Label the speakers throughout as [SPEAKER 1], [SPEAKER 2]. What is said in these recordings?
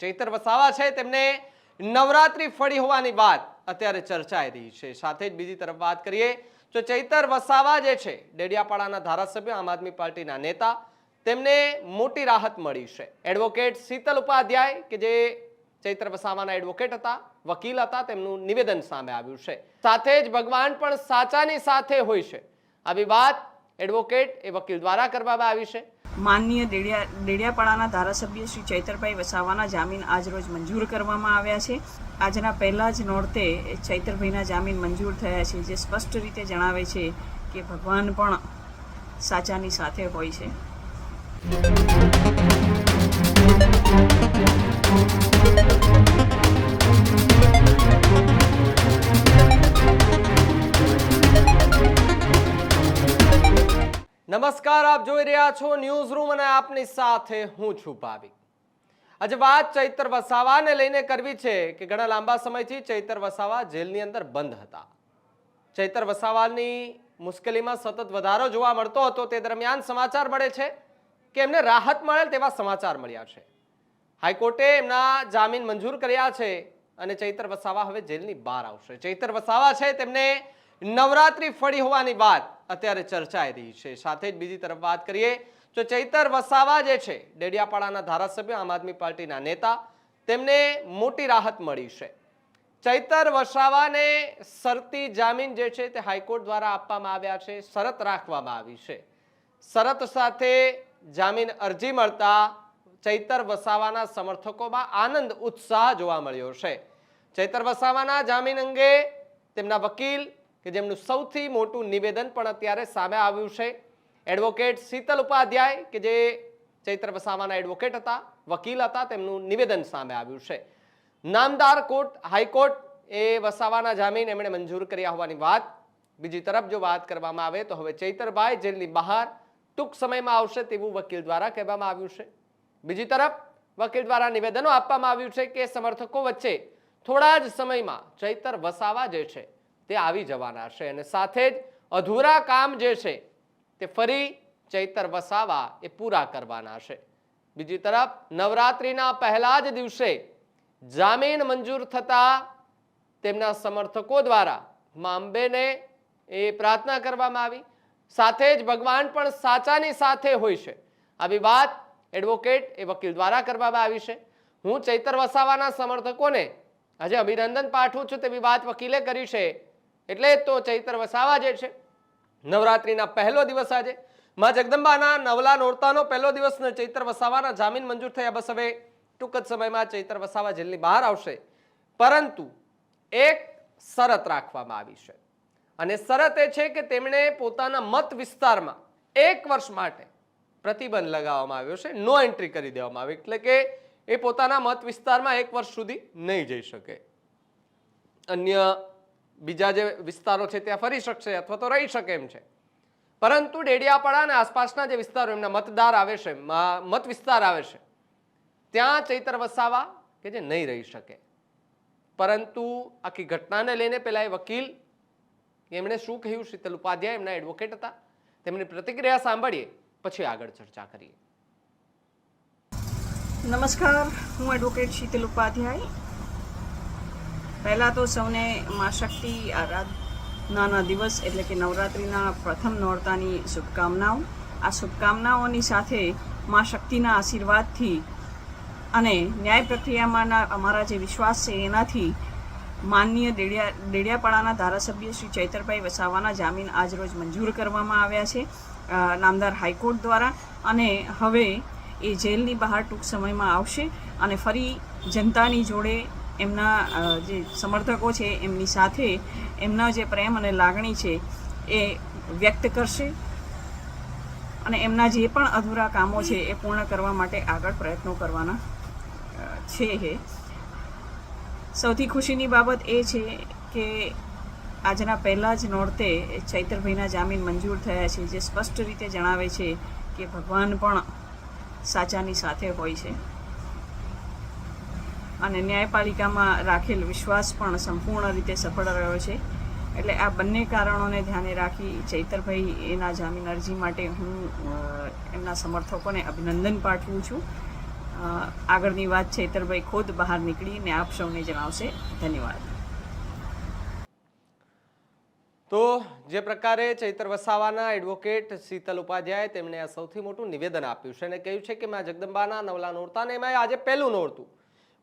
[SPEAKER 1] ચૈતર વસાવા છે, તેમને નવરાત્રી ફળી હોવાની વાત અત્યારે ચર્ચાઈ રહી છે. સાથે જ બીજી તરફ વાત કરીએ, તો ચૈતર વસાવા જે છે, ડેડિયાપાડાના ધારાસભ્ય આમ આદમી પાર્ટીના નેતા, તેમને મોટી રાહત મળી છે. એડવોકેટ શીતલ ઉપાધ્યાય, કે જે ચૈત્ર વસાવાના એડવોકેટ હતા, વકીલ હતા, તેમનું નિવેદન સામે આવ્યું છે. સાથે જ ભગવાન પણ સાચાની સાથે હોય છે. આવી વાત એડવોકેટ એ વકીલ દ્વારા કરવામાં આવી છે.
[SPEAKER 2] માનનીય દેડિયા દેડિયાપાડાના ધારાસભ્ય શ્રી ચૈતરભાઈ વસાવાના જામીન આજરોજ મંજૂર કરવામાં આવ્યા છે. આજના પહેલા જ નોરતે ચૈતરભાઈના જામીન મંજૂર થયા છે, જે સ્પષ્ટ રીતે જણાવે છે કે ભગવાન પણ સાચાની સાથે હોય છે.
[SPEAKER 1] નમસ્કાર, આપ જોઈ રહ્યા છો ન્યૂઝ રૂમ અને આપની સાથે હું છું ભાવિક. આજે વાત ચૈતર વસાવાને લઈને કરવી છે કે ઘણા લાંબા સમયથી ચૈતર વસાવા જેલની અંદર બંધ હતા. ચૈતર વસાવાની મુશ્કેલીમાં સતત વધારો જોવા મળતો હતો. તે દરમિયાન સમાચાર મળે છે કે એમને રાહત મળે તેવા સમાચાર મળ્યા છે. હાઈકોર્ટે એમના જામીન મંજૂર કર્યા છે અને ચૈતર વસાવા હવે જેલની બહાર આવશે. ચૈતર વસાવા છે, તેમને નવરાત્રી ફળી હોવાની વાત અત્યારે ચર્ચાઈ રહી છે. સાથે જ બીજી તરફ વાત કરીએ તો ચૈતર વસાવા જે છે, ડેડિયાપાડાના ધારાસભ્ય આમ આદમી પાર્ટીના નેતા, તેમને મોટી રાહત મળી છે. ચૈતર વસાવાને શરતી જામીન જે છે તે હાઈકોર્ટ દ્વારા આપવામાં આવ્યા છે, શરત રાખવામાં આવી છે. શરત સાથે જામીન અરજી મળતા ચૈતર વસાવાના સમર્થકોમાં આનંદ, ઉત્સાહ જોવા મળ્યો છે. ચૈતર વસાવાના જામીન અંગે તેમના વકીલ કે જેમનું સૌથી મોટું નિવેદન પણ અત્યારે સામે આવ્યું છે. એડવોકેટ શીતલ ઉપાધ્યાય, કે જે ચૈત્ર વસાવાના એડવોકેટ હતા, વકીલ હતા, તેમનું નિવેદન સામે આવ્યું છે. નામદાર કોર્ટ, હાઈકોર્ટ એ વસાવાના જામીન એમણે મંજૂર કર્યા હોવાની વાત. બીજી તરફ જો વાત કરવામાં આવે તો હવે ચૈતરભાઈ જેલની બહાર ટૂંક સમયમાં આવશે તેવું વકીલ દ્વારા કહેવામાં આવ્યું છે. બીજી તરફ વકીલ દ્વારા નિવેદનો આપવામાં આવ્યું છે કે સમર્થકો વચ્ચે થોડા જ સમયમાં ચૈતર વસાવા જે છે તે આવી જવાના છે અને સાથે જ અધૂરા કામ જે છે તે ફરી ચૈતર વસાવા એ પૂરા કરવાના છે. બીજી તરફ, નવરાત્રિના પહેલા જ દિવસે જામીન મંજૂર થતા તેમના સમર્થકો દ્વારા મા એ પ્રાર્થના કરવામાં આવી. સાથે જ ભગવાન પણ સાચાની સાથે હોય છે. આવી વાત એડવોકેટ એ વકીલ દ્વારા કરવામાં આવી છે. હું ચૈતર વસાવાના સમર્થકોને આજે અભિનંદન પાઠવું છું તેવી વાત વકીલે કરી છે. એટલે તો ચૈતર વસાવા જે છે. નવરાત્રિના પહેલો દિવસ આજે. માં જગદંબાના નવલા નોરતાનો પહેલો દિવસ ને ચૈતર વસાવાના જામીન મંજૂર થયા. બસ હવે ટૂંક જ સમયમાં ચૈતર વસાવા જેલની બહાર આવશે. પરંતુ એક શરત રાખવામાં આવી છે. અને શરત એ છે કે તેમણે પોતાના મત વિસ્તારમાં એક વર્ષ માટે પ્રતિબંધ લગાવવામાં આવ્યો છે. નો એન્ટ્રી કરી દેવામાં આવી. એટલે કે એ પોતાના મત વિસ્તારમાં એક વર્ષ સુધી નહીં જઈ શકે. અન્ય બીજા જે વિસ્તારો છે ત્યાં ફરી શકશે અથવા તો રહી શકે એમ છે. પરંતુ ડેડિયાપાડા અને આસપાસના જે વિસ્તારો, એમના મતદાર આવે છે મત વિસ્તાર આવે છે, ત્યાં ચૈતર વસાવા કે જે નહીં રહી શકે. પરંતુ આખી ઘટનાને લઈને પહેલાં એ વકીલ, એમણે શું કહ્યું? શીતલ ઉપાધ્યાય એમના એડવોકેટ હતા. તેમની પ્રતિક્રિયા સાંભળીએ, પછી આગળ ચર્ચા કરીએ.
[SPEAKER 2] નમસ્કાર, હું એડવોકેટ શીતલ ઉપાધ્યાય. પહેલાં તો સૌને મા શક્તિ, આરાધનાના દિવસ એટલે કે નવરાત્રિના પ્રથમ નોરતાની શુભકામનાઓ. આ શુભકામનાઓની સાથે મા શક્તિના આશીર્વાદથી અને ન્યાય પ્રક્રિયામાંના અમારા જે વિશ્વાસ છે એનાથી માનનીય ડેડિયા ડેડિયાપાડાના ધારાસભ્ય શ્રી ચૈતરભાઈ વસાવાના જામીન આજરોજ મંજૂર કરવામાં આવ્યા છે નામદાર હાઈકોર્ટ દ્વારા. અને હવે એ જેલની બહાર ટૂંક સમયમાં આવશે અને ફરી જનતાની જોડે એમના જે સમર્થકો છે એમની સાથે એમના જે પ્રેમ અને લાગણી છે એ વ્યક્ત કરશે અને એમના જે પણ અધૂરા કામો છે એ પૂર્ણ કરવા માટે આગળ પ્રયત્નો કરવાના છે એ. સૌથી ખુશીની બાબત એ છે કે આજના પહેલાં જ નોરતે ચૈતરભાઈના જામીન મંજૂર થયા છે, જે સ્પષ્ટ રીતે જણાવે છે કે ભગવાન પણ સાચાની સાથે હોય છે. અને ન્યાયપાલિકામાં રાખેલ વિશ્વાસ પણ સંપૂર્ણ રીતે સફળ રહ્યો છે. એટલે આ બંને કારણોને ધ્યાને રાખી ચૈતરભાઈ એના જામીન અરજી માટે હું એમના સમર્થકોને અભિનંદન પાઠવું છું. આગળની વાત ચૈતરભાઈ ખુદ બહાર નીકળીને આપ સૌને જણાવશે. ધન્યવાદ.
[SPEAKER 1] તો જે પ્રકારે ચૈતર વસાવાના એડવોકેટ શીતલ ઉપાધ્યાય તેમણે આ સૌથી મોટું નિવેદન આપ્યું છે અને કહ્યું છે કે, મેં જગદંબાના નવલા નોરતાને એમાં આજે પહેલું નોરતું.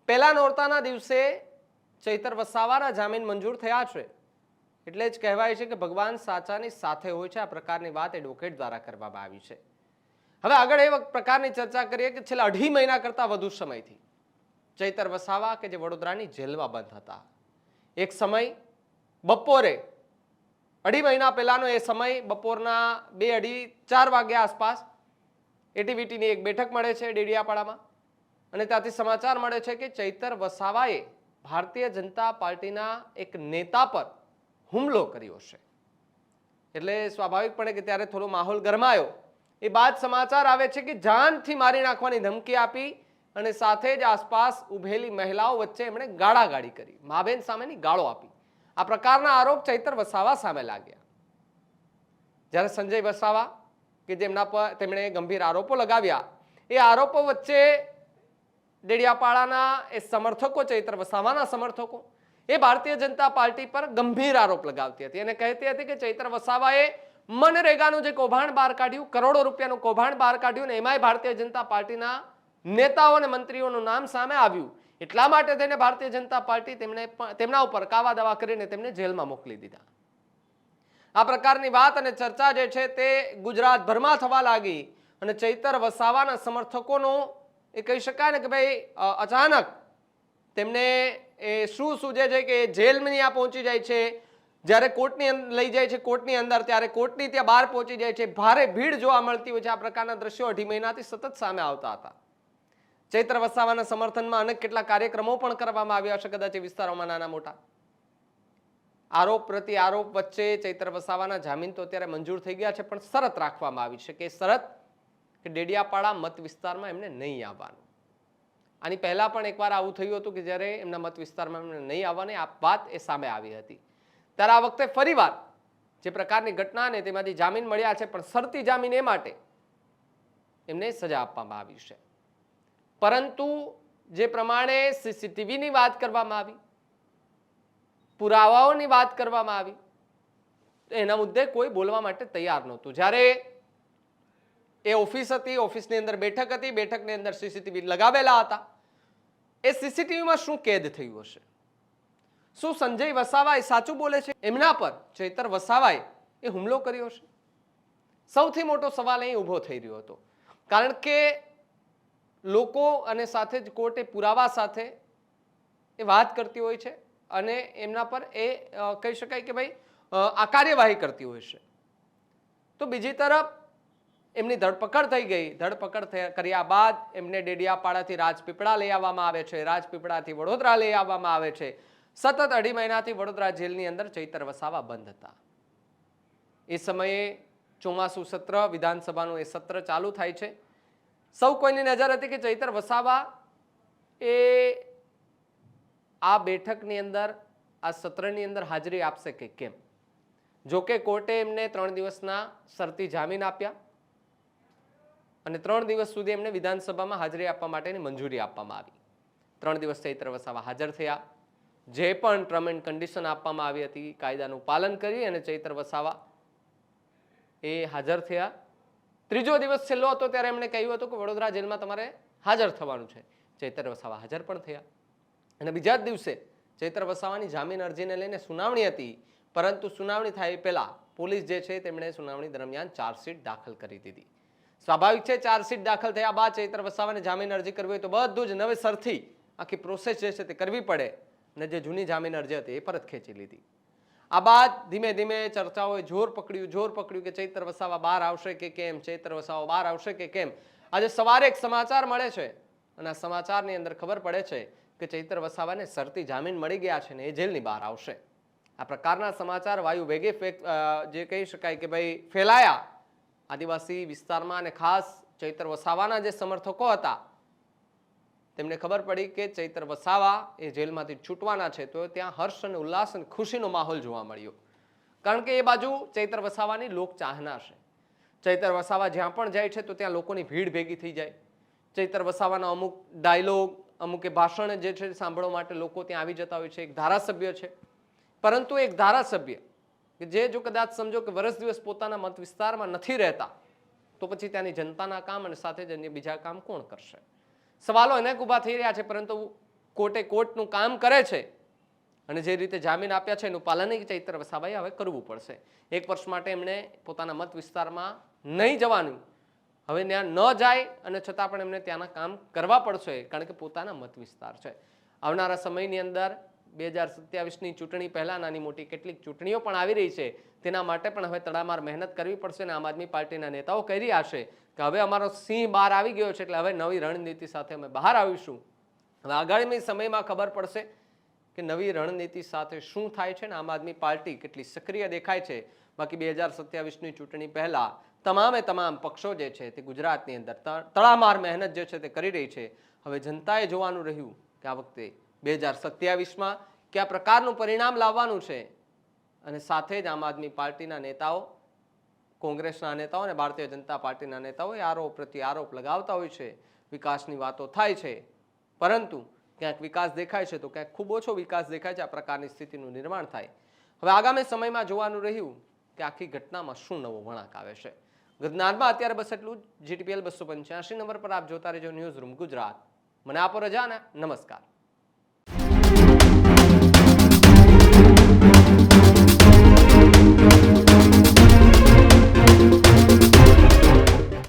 [SPEAKER 1] પહેલા નોરતાના દિવસે ચૈતર વસાવાના જામીન મંજૂર થયા છે. એટલે જ કહેવાય છે કે ભગવાન સાચાની સાથે હોય છે. આ પ્રકારની વાત એડવોકેટ દ્વારા કરવામાં આવી છે. હવે આગળ એ પ્રકારની ચર્ચા કરીએ કે છેલ્લા અઢી મહિના કરતાં વધુ સમયથી ચૈતર વસાવા કે જે વડોદરાની જેલમાં બંધ હતા. એક સમય બપોરે, અઢી મહિના પહેલાનો એ સમય બપોરના બે અઢી ચાર વાગ્યા આસપાસ એટીવીટીની એક બેઠક મળે છે ડેડિયાપાડામાં. અને ત્યાંથી સમાચાર મળે છે કે ચૈતર વસાવાએ ભારતીય જનતા પાર્ટીના એક નેતા પર હુમલો કર્યો છે. એટલે સ્વાભાવિકપણે કે ત્યારે થોડો માહોલ ગરમાયો. એ બાદ સમાચાર આવે છે કે જાનથી મારી નાખવાની ધમકી આપી અને સાથે જ આસપાસ ઉભેલી મહિલાઓ વચ્ચે એમણે ગાળાગાળી કરી. માબેન સામેની ગાળો આપી. આ પ્રકારના આરોપ ચૈતર વસાવા સામે લાગ્યા. જ્યારે સંજય વસાવા, કે જેમના પર તેમણે ગંભીર આરોપો લગાવ્યા, એ આરોપો વચ્ચે ડેડિયાપાડાના એ સમર્થકો, ચૈત્ર વસાવાના સમર્થકો, એ ભારતીય જનતા પાર્ટી પર ગંભીર આરોપ લગાવતી હતી. અને કહેતી હતી કે ચૈત્ર વસાવાએ મનરેગાનું જે કૌભાંડ બહાર કાઢ્યું, કરોડો રૂપિયાનું કૌભાંડ બહાર કાઢ્યું ને એમાંય ભારતીય જનતા પાર્ટીના નેતાઓ અને મંત્રીઓનું નામ સામે આવ્યું. એટલા માટે થઈને ભારતીય જનતા પાર્ટી તેમને તેમના ઉપર કાવા દાવા કરીને તેમને જેલમાં મોકલી દીધા. આ પ્રકારની વાત અને ચર્ચા જે છે તે ગુજરાતભરમાં થવા લાગી અને ચૈતર વસાવાના સમર્થકોનો એ કહી શકાય ને કે ભાઈ અચાનક તેમને એ શું સૂજે છે કે જેલમાં ત્યાં પહોંચી જાય છે. જ્યારે કોર્ટની લઈ જાય છે કોર્ટની અંદર, ત્યારે કોર્ટની ત્યાં બહાર પહોંચી જાય છે. ભારે ભીડ જોવા મળતી હોય છે. આ પ્રકારના દ્રશ્યો અઢી મહિનાથી સતત સામે આવતા હતા. ચૈત્ર વસાવાના સમર્થનમાં અનેક કેટલા કાર્યક્રમો પણ કરવામાં આવ્યા છે કદાચ એ વિસ્તારોમાં નાના મોટા. આરોપ પ્રતિ આરોપ વચ્ચે ચૈત્ર વસાવાના જામીન તો અત્યારે મંજૂર થઈ ગયા છે, પણ શરત રાખવામાં આવી છે કે શરત કે ડેડિયાપાડા મત વિસ્તારમાં એમને નહીં આવવાનું. આની પહેલાં પણ એકવાર આવું થયું હતું કે જ્યારે એમના મત વિસ્તારમાં એમને નહીં આવવાની, આ વાત એ સામે આવી હતી. ત્યારે આ વખતે ફરીવાર જે પ્રકારની ઘટના ને તેમાંથી જામીન મળ્યા છે, પણ શરતી જામીન એ માટે એમને સજા આપવામાં આવી છે. પરંતુ જે પ્રમાણે સીસીટીવીની વાત કરવામાં આવી, પુરાવાઓની વાત કરવામાં આવી, એના મુદ્દે કોઈ બોલવા માટે તૈયાર નહોતું. જ્યારે એ ઓફિસ હતી, ઓફિસની અંદર બેઠક હતી, બેઠકની અંદર સીસીટીવી લગાવેલા હતા. એ સીસીટીવીમાં શું કેદ થયું હશે? શું સંજય વસાવાએ સાચું બોલે છે? એમના પર ચૈતર વસાવાએ એ હુમલો કર્યો છે સૌથી મોટો સવાલ અહીં ઊભો થઈ રહ્યો હતો. કારણ કે લોકો અને સાથે જ કોર્ટે પુરાવા સાથે એ વાત કરતી હોય છે અને એમના પર એ કહી શકાય કે ભાઈ આ કાર્યવાહી કરતી હોય છે. તો બીજી તરફ એમની ધરપકડ થઈ ગઈ. ધરપકડ કર્યા બાદ એમને ડેડિયાપાડાથી રાજપીપળા લઈ આવવામાં આવે છે. રાજપીપળાથી વડોદરા લઈ આવવામાં આવે છે. સતત અઢી મહિનાથી વડોદરા જેલની અંદર ચૈતર વસાવા બંધ હતા. એ સમયે ચોમાસું સત્ર, વિધાનસભાનું એ સત્ર ચાલુ થાય છે. સૌ કોઈની નજર હતી કે ચૈતર વસાવા એ આ બેઠકની અંદર, આ સત્રની અંદર હાજરી આપશે કે કેમ? જોકે કોર્ટે એમને ત્રણ દિવસના શરતી જામીન આપ્યા. અને ત્રણ દિવસ સુધી એમને વિધાનસભામાં હાજરી આપવા માટેની મંજૂરી આપવામાં આવી. ત્રણ દિવસ ચૈત્ર વસાવા હાજર થયા. જે પણ ટર્મ એન્ડ કન્ડિશન આપવામાં આવી હતી, કાયદાનું પાલન કરી અને ચૈત્ર વસાવા એ હાજર થયા. ત્રીજો દિવસ છેલ્લો હતો ત્યારે એમણે કહ્યું હતું કે વડોદરા જેલમાં તમારે હાજર થવાનું છે. ચૈતર વસાવા હાજર પણ થયા. અને બીજા જ દિવસે ચૈત્ર વસાવાની જામીન અરજીને લઈને સુનાવણી હતી. પરંતુ સુનાવણી થાય પહેલાં પોલીસ જે છે તેમણે સુનાવણી દરમિયાન ચાર્જશીટ દાખલ કરી દીધી. સ્વાભાવિક છે ચાર્જશીટ દાખલ થયા બાદ ચૈત્ર વસાવાને જામીન અરજી કરવી હોય તો બધું જ નવેસરથી આખી પ્રોસેસ જે છે તે કરવી પડે. અને જે જૂની જામીન અરજી હતી એ પરત ખેંચી લીધી. આ બાદ ધીમે ધીમે ચર્ચાઓએ જોર પકડ્યું જોર પકડ્યું કે ચૈત્ર વસાવા બહાર આવશે કે કેમ, ચૈત્ર વસાવા બહાર આવશે કે કેમ. આજે સવારે એક સમાચાર મળે છે. અને આ સમાચારની અંદર ખબર પડે છે કે ચૈત્ર વસાવાને શરતી જામીન મળી ગયા છે ને એ જેલની બહાર આવશે. આ પ્રકારના સમાચાર વાયુ વેગે જે કહી શકાય કે ભાઈ ફેલાયા. આદિવાસી વિસ્તારમાં અને ખાસ ચૈત્ર વસાવાના જે સમર્થકો હતા, તેમને ખબર પડી કે ચૈત્ર વસાવા એ જેલમાંથી છૂટવાના છે, તો ત્યાં હર્ષ અને ઉલ્લાસ અને ખુશીનો માહોલ જોવા મળ્યો. કારણ કે એ બાજુ ચૈત્ર વસાવાની લોક ચાહના છે. ચૈત્ર વસાવા જ્યાં પણ જાય છે, તો ત્યાં લોકોની ભીડ ભેગી થઈ જાય. ચૈતર વસાવાના અમુક ડાયલોગ, અમુક ભાષણ જે છે, સાંભળવા માટે લોકો ત્યાં આવી જતા હોય છે. એક ધારાસભ્ય છે. પરંતુ એક ધારાસભ્ય કે જે જો કદાચ સમજો કે વર્ષ દિવસ પોતાના મત વિસ્તારમાં નથી રહેતા, તો પછી ત્યાંની જનતાના કામ અને સાથે જ અન્ય બીજા કામ કોણ કરશે? સવાલો અનેક ઊભા થઈ રહ્યા છે, પરંતુ કોર્ટે કોર્ટનું કામ કરે છે અને જે રીતે જામીન આપ્યા છે, એનું પાલન ચૈત્ર વસાભાઈ હવે કરવું પડશે. એક વર્ષ માટે એમણે પોતાના મત વિસ્તારમાં નહીં જવાનું. હવે ત્યાં ન જાય અને છતાં પણ એમને ત્યાંના કામ કરવા પડશે, કારણ કે પોતાના મત વિસ્તાર છે. આવનારા સમયની અંદર બે હજાર સત્યાવીસની ચૂંટણી પહેલાં નાની મોટી કેટલીક ચૂંટણીઓ પણ આવી રહી છે. તેના માટે પણ હવે તડામાર મહેનત કરવી પડશે અને આમ આદમી પાર્ટીના નેતાઓ કહી રહ્યા છે કે હવે અમારો સિંહ બહાર આવી ગયો છે એટલે હવે નવી રણનીતિ સાથે અમે બહાર આવીશું. હવે આગામી સમયમાં ખબર પડશે કે નવી રણનીતિ સાથે શું થાય છે ને આમ આદમી પાર્ટી કેટલી સક્રિય દેખાય છે. બાકી બે હજાર સત્યાવીસની ચૂંટણી પહેલાં તમામે તમામ પક્ષો જે છે તે ગુજરાતની અંદર ત- તડામાર મહેનત જે છે તે કરી રહી છે. હવે જનતાએ જોવાનું રહ્યું કે આ વખતે બે હજાર સત્યાવીસમાં કયા પ્રકારનું પરિણામ લાવવાનું છે? અને સાથે જ આમ આદમી પાર્ટીના નેતાઓ, કોંગ્રેસના નેતાઓ અને ભારતીય જનતા પાર્ટીના નેતાઓ એ આરોપ પ્રત્યે આરોપ લગાવતા હોય છે. વિકાસની વાતો થાય છે. પરંતુ ક્યાંક વિકાસ દેખાય છે તો ક્યાંક ખૂબ ઓછો વિકાસ દેખાય છે. આ પ્રકારની સ્થિતિનું નિર્માણ થાય. હવે આગામી સમયમાં જોવાનું રહ્યું કે આખી ઘટનામાં શું નવો વળાંક આવે છે. ગિરનારમાં અત્યારે બસ એટલું જીટીપીએલ બસો પંચ્યાસી નંબર પર આપ જોતા રહેજો ન્યૂઝ રૂમ ગુજરાત. મને આપો રજા ને નમસ્કાર.